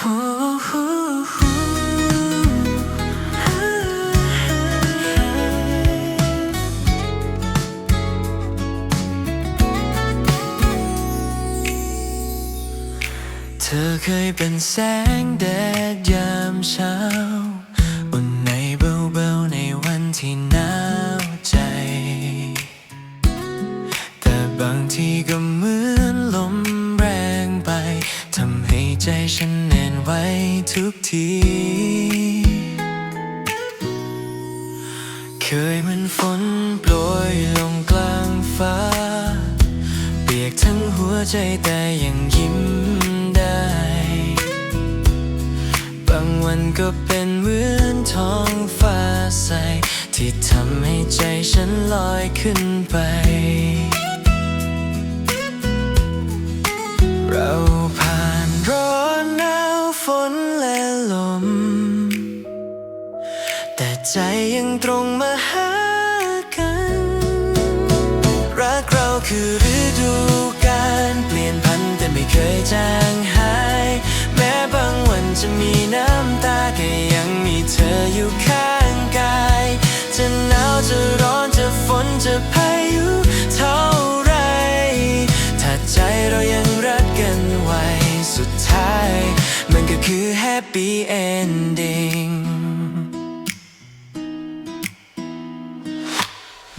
เธอเคยเป็นแสงแดดยามเช้า อุ่นในเบาๆในวันที่หนาวใจ แต่บางทีก็เหมือนลมแรงไป ทำให้ใจฉันแน่น ไว้ทุกที เคยเหมันฝนโปรยลงกลางฟ้า เปียกทั้งหัวใจแต่ยังยิ้มได้ บางวันก็เป็นเหมือนท้องฟ้าใส ที่ทำให้ใจฉันลอยขึ้นไป ใจยังตรงมาหากัน รักเราคือฤดูกาลเปลี่ยนพันแต่ไม่เคยจางหาย แม้บางวันจะมีน้ำตาก็ยังมีเธออยู่ข้างกาย จะหนาวจะร้อนจะฝนจะพายุเท่าไร ถ้าใจเรายังรักกันไว้สุดท้าย มันก็คือ happy ending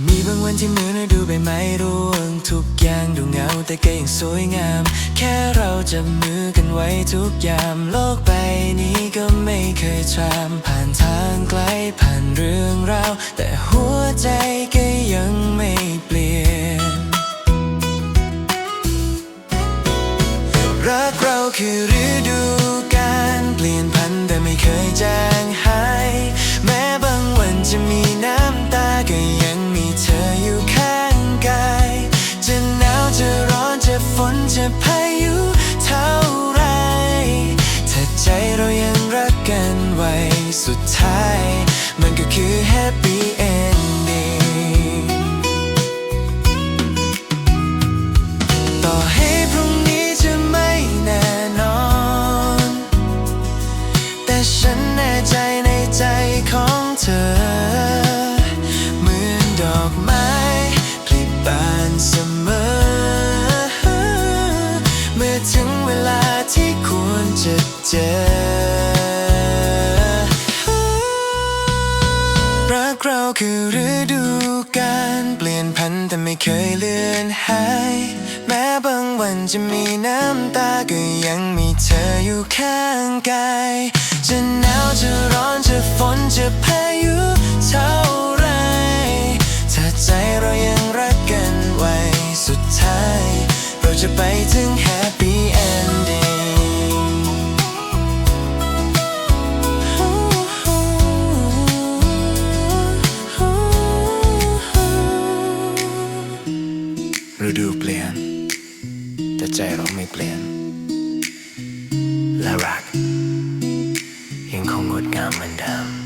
มีบางวันที่เหมือนดูใบไม้ร่วง ทุกอย่างดูเหงาแต่ก็ยังสวยงาม แค่เราจับมือกันไว้ทุกยามโลกใบนี้ก็ไม่เคยจาม ผ่านทางไกลผ่านเรื่องราว แต่หัวใจก็ยังไม่เปลี่ยน รักเราคือฤดู กันไว้สุดท้าย มันก็คือ happy ending ต่อให้พรุ่งนี้จะไม่แน่นอน แต่ฉันแน่ใจในใจของเธอ เหมือนดอกไม้ผลิบานเสมอ เมื่อถึงเวลาที่ควรจะเจอ กเราคือฤดูกาลเปลี่ยนพันแต่ไม่เคยเลือนหาย แม้บางวันจะมีน้ำตาก็ยังมีเธออยู่ข้างกายจะหนาวจะร้อนจะฝนจะพายุเท่าไรถ้าใจเรายังรักกันไว้สุดท้าย เราจะไปถึง happy ending ฤดูเปลี่ยน แต่ใจเราไม่เปลี่ยน และรัก ยังคงงดงามเหมือนเดิม